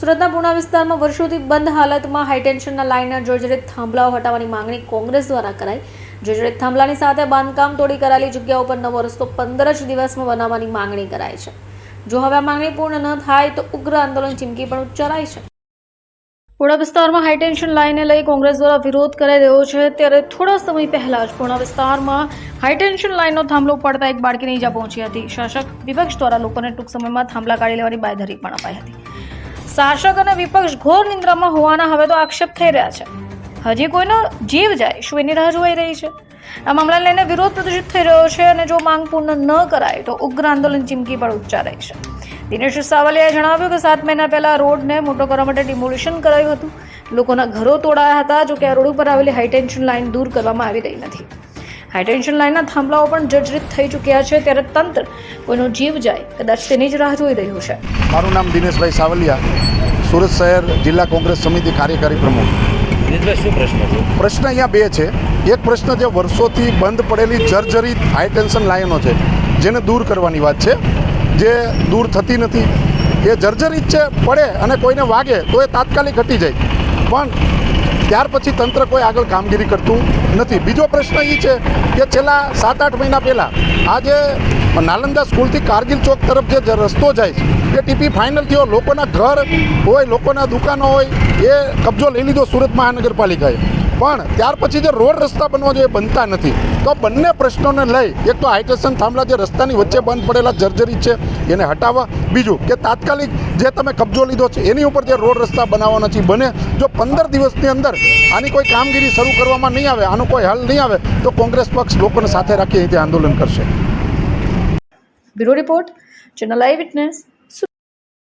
સુરતના પૂર્ણા વિસ્તારમાં વર્ષોથી બંધ હાલતમાં હાઈટેન્શનના લાઇનના જર્જરિત થાંભલાઓ હટાવવાની માંગણી કોંગ્રેસ દ્વારા કરાઈ. જર્જરિત થાંભલાની સાથે બાંધકામ તોડી કરાયેલી જગ્યાઓ પર નવો રસ્તો પંદર જ દિવસમાં બનાવવાની માંગણી કરાઈ છે. જો હવે આ માંગણી પૂર્ણ ન થાય તો ઉગ્ર આંદોલન ચીમકી પણ ઉચ્ચારાય છે. પૂર્ણા વિસ્તારમાં હાઈટેન્શન લાઇનને લઈ કોંગ્રેસ દ્વારા વિરોધ કરાઈ રહ્યો છે. ત્યારે થોડા સમય પહેલા જ પૂર્ણા વિસ્તારમાં હાઈટેન્શન લાઇનનો થાંભલો પડતા એક બાળકીને ઈજા પહોંચી હતી. શાસક વિપક્ષ દ્વારા લોકોને ટૂંક સમયમાં થાંભલા કાઢી લેવાની બાંયધરી પણ અપાઈ હતી. શાસક અને વિપક્ષ ઘોર નિંદ્રામાં હોવાના હવે તો આક્ષેપ થઈ રહ્યા છે. હજી કોઈનો જીવ જાય શું એની રાહ જોવાઈ રહી છે? આ મામલાને લઈને વિરોધ પ્રદર્શિત થઈ રહ્યો છે અને જો માંગ પૂર્ણ ન કરાય તો ઉગ્ર આંદોલન ચીમકી પણ ઉચ્ચારાય છે. દિનેશ સાવલિયાએ જણાવ્યું કે સાત મહિના પહેલા રોડને મોટો કરવા માટે ડિમોલિશન કરાયું હતું. લોકોના ઘરો તોડાયા હતા જો કે આ રોડ ઉપર આવેલી હાઈટેન્શન લાઇન દૂર કરવામાં આવી રહી નથી. હાઈટેન્શન લાઇનના થાંભલાઓ પણ જર્જરિત થઈ ચૂક્યા છે ત્યારે તંત્ર કોઈનો જીવ જાય કદાચ તેની જ રાહ જોઈ રહ્યું છે. મારું નામ દિનેશભાઈ સાવલિયા સુરત શહેર જિલ્લા કોંગ્રેસ સમિતિ કાર્યકારી પ્રમુખ. દિનેશભાઈ શું પ્રશ્ન છે? પ્રશ્ન અહીંયા બે છે. એક પ્રશ્ન જે વર્ષોથી બંધ પડેલી જર્જરિત હાઈ ટેન્શન લાઈનો છે જેને દૂર કરવાની વાત છે. જે દૂર થતી નથી. એ જર્જરિત છે પડે અને કોઈને વાગે તો એ તાત્કાલિક ઘટી જાય. પણ ત્યાર પછી તંત્ર કોઈ આગળ કામગીરી કરતું નથી. બીજો પ્રશ્ન એ છે કે છેલ્લા સાત આઠ મહિના પહેલાં આ જે નાલંદા સ્કૂલથી કારગિલ ચોક તરફ જે રસ્તો જાય છે એ ટીપી ફાઇનલ થયો, લોકોના ઘર હોય, લોકોના દુકાનો હોય, એ કબજો લઈ લીધો સુરત મહાનગરપાલિકાએ. પણ ત્યાર પછી જે રોડ રસ્તા બનવા જોઈએ બનતા નથી. તો બંને પ્રશ્નોને લઈ એક તો હાઈટેશન થાંભલા જે રસ્તાની વચ્ચે બંધ પડેલા જર્જરી છે, એને હટાવવા. બીજું કે તાત્કાલિક જે તમે કબજો લીધો છે, એની ઉપર જે રોડ રસ્તા બનાવવાના છે બને. જો પંદર દિવસની અંદર આની કોઈ કામગીરી શરૂ કરવામાં નહીં આવે, આનો કોઈ હલ નહીં આવે, તો કોંગ્રેસ પક્ષ લોકોને સાથે રાખી અહીંથી આંદોલન કરશે. Bureau report, channel I witness.